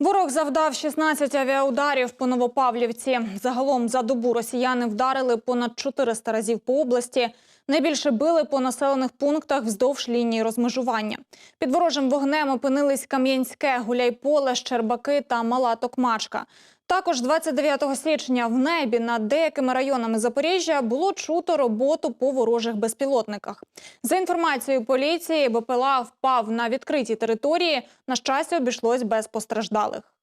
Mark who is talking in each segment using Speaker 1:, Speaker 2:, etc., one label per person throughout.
Speaker 1: Ворог завдав 16 авіаударів по Новопавлівці. Загалом за добу росіяни вдарили понад 400 разів по області. Найбільше били по населених пунктах вздовж лінії розмежування. Під ворожим вогнем опинились Кам'янське, Гуляйполе, Щербаки та Мала Токмачка. Також 29 січня в небі над деякими районами Запоріжжя було чуто роботу по ворожих безпілотниках. За інформацією поліції, БПЛА впав на відкритій території. На щастя, обійшлось без постраждалих.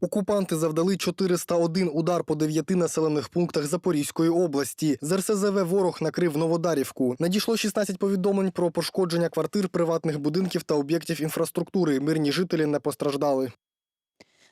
Speaker 2: Окупанти завдали 401 удар по дев'яти населених пунктах Запорізької області. З РСЗВ ворог накрив Новодарівку. Надійшло 16 повідомлень про пошкодження квартир, приватних будинків та об'єктів інфраструктури. Мирні жителі не постраждали.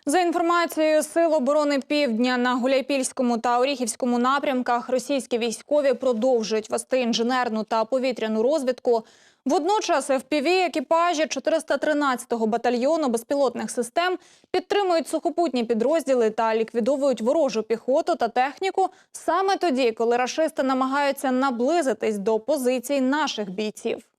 Speaker 1: За інформацією Сил оборони Півдня на Гуляйпільському та Оріхівському напрямках російські військові продовжують вести інженерну та повітряну розвідку. Водночас FPV екіпажі 413-го батальйону безпілотних систем підтримують сухопутні підрозділи та ліквідовують ворожу піхоту та техніку саме тоді, коли рашисти намагаються наблизитись до позицій наших бійців.